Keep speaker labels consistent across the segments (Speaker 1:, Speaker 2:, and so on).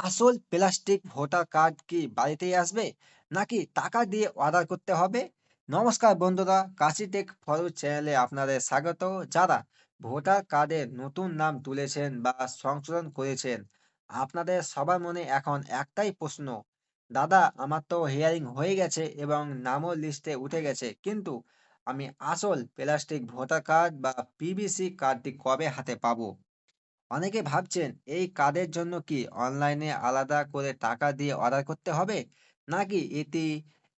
Speaker 1: আসল plastic voter card কি বাড়িতেই আসবে? নাকি টাকা দিয়ে অর্ডার করতে হবে? নমস্কার বন্ধুরা, কাশি টেক ফরু চ্যানেলে আপনাদের স্বাগত। যারা ভোটার কার্ডে নতুন নাম তুলেছেন বা সংশোধন করেছেন, আপনাদের সবার মনে এখন একটাই প্রশ্ন। দাদা, আমার তো হিয়ারিং হয়ে গেছে এবং নামও লিস্টে উঠে গেছে, কিন্তু আমি আসল প্লাস্টিক ভোটার কার্ড বা পিভিসি কার্ডটি কবে হাতে পাবো? অনেকে ভাবছেন, এই কার্ডের জন্য কি অনলাইনে আলাদা করে টাকা দিয়ে অর্ডার করতে হবে? নাকি এটি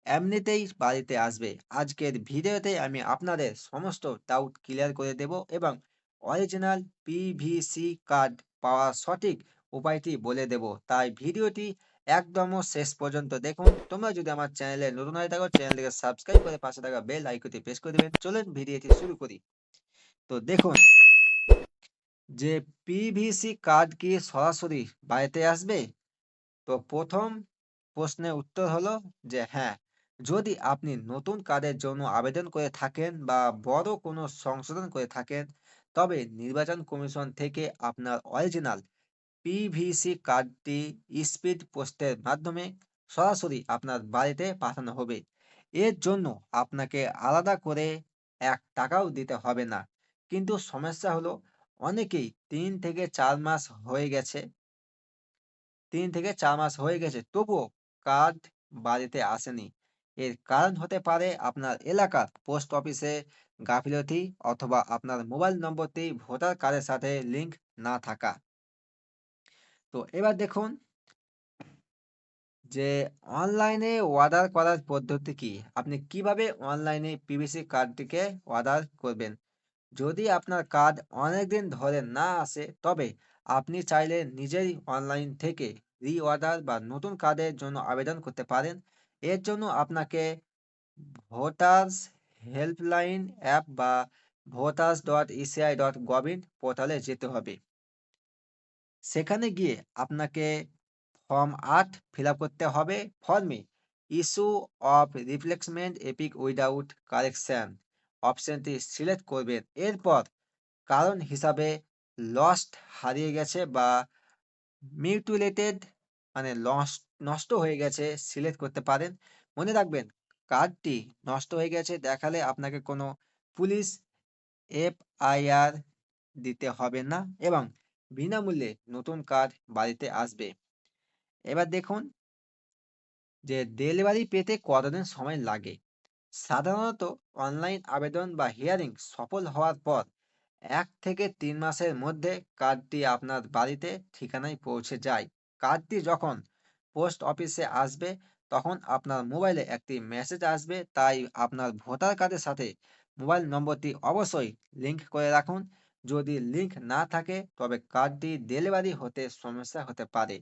Speaker 1: এমনিতেই বাড়িতে আসবে? আজকের ভিডিওতে আমি আপনাদের সমস্ত ডাউট ক্লিয়ার করে দেব এবং অরিজিনাল পিভিসি কার্ড পাওয়ার সঠিক উপায়টি বলে দেব। তাই ভিডিওটি একদমও শেষ পর্যন্ত দেখুন। তোমরা যদি আমার চ্যানেলে নতুন হয়ে থাকো, চ্যানেলটিকে সাবস্ক্রাইব করে পাশে থাকা বেল আইকনটি প্রেস করে দেবেন। চলুন ভিডিওটি শুরু করি। তো দেখুন যে পিভিসি কার্ড কি সরাসরি বাড়িতে আসবে? তো প্রথম প্রশ্নের উত্তর হলো যে হ্যাঁ যদি আপনি নতুন কার্ডের জন্য আবেদন করে থাকেন বা বড় কোনো সংশোধন করে থাকেন, তবে নির্বাচন কমিশন থেকে আপনার অরিজিনাল পিভিসি কার্ডটি স্পিড পোস্টের মাধ্যমে সরাসরি আপনার বাড়িতে পাঠানো হবে। এর জন্য আপনাকে আলাদা করে এক টাকাও দিতে হবে না। কিন্তু সমস্যা হলো অনেকেই তিন থেকে চার মাস হয়ে গেছে। তিন থেকে চার মাস হয়ে গেছে, তবুও কার্ড বাড়িতে আসেনি। এর কারণ হতে পারে আপনার এলাকার পোস্ট অফিসে গাফিলতি অথবা আপনার মোবাইল নম্বরটি ভোটার কার্ডের সাথে লিংক না থাকা। তো এবার দেখুন যে অনলাইনে অর্ডার করার পদ্ধতি কি? আপনি কীভাবে অনলাইনে পিভিসি কার্ডটিকে অর্ডার করবেন? যদি আপনার কার্ড অনেকদিন ধরে না আসে, তবে আপনি চাইলে নিজেই অনলাইন থেকে রি অর্ডার বা নতুন কার্ডের জন্য আবেদন করতে পারেন। এর জন্য আপনাকে ভোটার্স হেল্পলাইন অ্যাপ বা voters dot ECI dot gov in পোর্টালে যেতে হবে। সেখানে গিয়ে আপনাকে ফর্ম আট ফিল করতে হবে। ফর্মে issue of replacement EPIC without correction অপশনটি সিলেক্ট করবেন। এরপর কারণ হিসাবে লস্ট হারিয়ে গেছে বা মিউটিলেটেড মানে নষ্ট হয়ে গেছে সিলেক্ট করতে পারেন। মনে রাখবেন কার্ডটি নষ্ট হয়ে গেছে, দেখালে আপনাকে কোনো পুলিশ এফআইআর দিতে হবে না এবং বিনামূল্যে নতুন কার্ড বাড়িতে আসবে। এবার দেখুন যে ডেলিভারি পেতে কতদিন সময় লাগে? সাধারণত অনলাইন আবেদন বা হিয়ারিং সফল হওয়ার পর এক থেকে তিন মাসের মধ্যে কার্ডটি আপনার বাড়িতে ঠিকানায় পৌঁছে যায়। কার্ডটি যখন পোস্ট অফিসে আসবে, তখন আপনার মোবাইলে একটি মেসেজ আসবে, তাই আপনার ভোটার কার্ডের সাথে মোবাইল নম্বরটি অবশ্যই লিঙ্ক করে রাখুন। যদি লিঙ্ক না থাকে, তবে কার্ডটি ডেলিভারি হতে সমস্যা হতে পারে।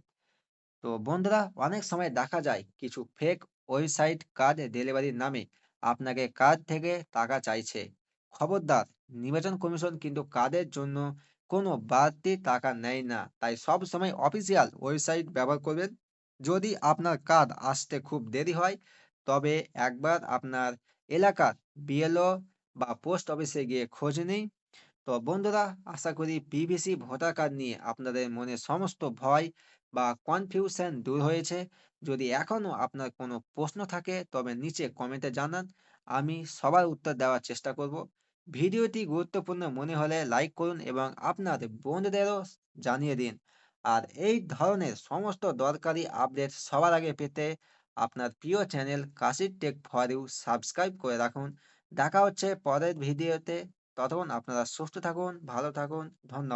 Speaker 1: তো বন্ধুরা, অনেক সময় দেখা যায় কিছু ফেক ওয়েবসাইট কার্ড ডেলিভারির নামে আপনাকে কার্ড থেকে টাকা চাইছে। খবরদার, নির্বাচন কমিশন কিন্তু কার্ডের জন্য কোনো বাড়তি টাকা নেয় না, তাই সব সময় অফিসিয়াল ওয়েবসাইট ব্যবহার করবেন। যদি আপনার কার্ড আসতে খুব দেরি হয়, তবে একবার আপনার এলাকার বিএলও বা পোস্ট অফিসে গিয়ে খোঁজ নিন। তো বন্ধুরা, আশা করি পিভিসি ভোটার কার্ড নিয়ে আপনাদের মনে সমস্ত ভয় বা কনফিউশন দূর হয়েছে। যদি এখনও আপনার কোনো প্রশ্ন থাকে, তবে নিচে কমেন্টে জানান। আমি সবার উত্তর দেওয়ার চেষ্টা করব। ভিডিওটি গুরুত্বপূর্ণ মনে হলে লাইক করুন এবং আপনার বন্ধুদেরও জানিয়ে দিন। আর এই ধরনের সমস্ত দরকারি আপডেট সবার আগে পেতে আপনার প্রিয় চ্যানেল কাশির টেক ফর ইউ সাবস্ক্রাইব করে রাখুন। দেখা হচ্ছে পরের ভিডিওতে। ততক্ষণ আপনারা সুস্থ থাকুন, ভালো থাকুন, ধন্যবাদ।